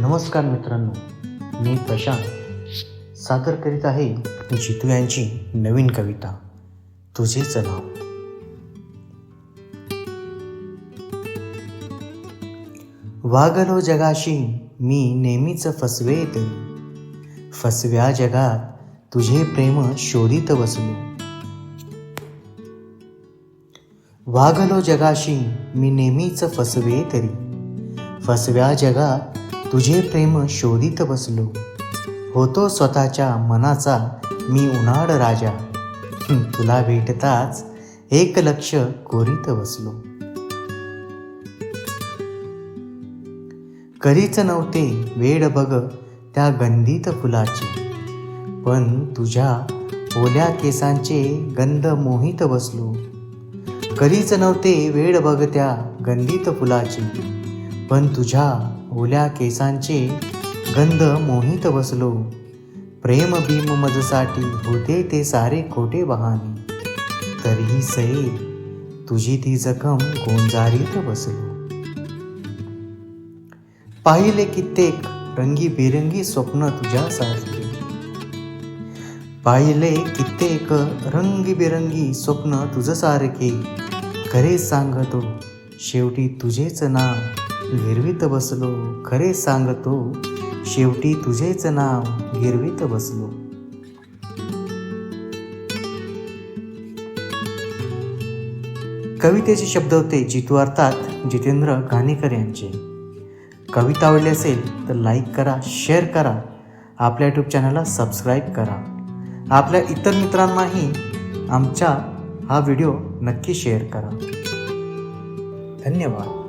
नमस्कार मित्रांनो मी प्रशांत. सादर करीत आहे जितू यांची नवीन कविता तुझेच नाव वागलो जगाशी मी नेहमीच फसवेत. फसव्या जगात तुझे प्रेम शोधित बसलो. वागलो जगाशी मी नेहमीच फसवे तरी फसव्या जगात तुझे प्रेम शोधित बसलो. होतो स्वतःच्या मनाचा मी उन्हाळ राजा. तुला भेटताच एक लक्ष कोरीत बसलो. कधीच नव्हते वेड बघ त्या गंधित फुलाची. पण तुझ्या ओल्या केसांचे गंध मोहित बसलो. कधीच नव्हते वेड बघ त्या गंधित फुलाची. पण तुझ्या ओल्या केसांचे गंध मोहित बसलो. प्रेम भीम मजसाठी होते ते सारे खोटे बहाने. तरीही सये तुझी ती जखम गोंजारीत बसलो. पाहिले कित्येक रंगीबेरंगी स्वप्न तुझ्या सारखे पाहिले कित्येक रंगीबेरंगी स्वप्न तुझसारखे. खरे सांगतो शेवटी तुझेच नाव गिरवीत बसलो खरे सांगतो शेवटी तुझेच नाव गिरवीत बसलो. कवितेचे शब्द होते जितू अर्थात जितेंद्र घाणेकर यांचे. कविता आवडली असेल तर लाईक करा शेअर करा. आपल्या यूट्यूब चॅनलला सबस्क्राईब करा. आपल्या इतर मित्रांनाही आमच्या हा व्हिडिओ नक्की शेअर करा. धन्यवाद.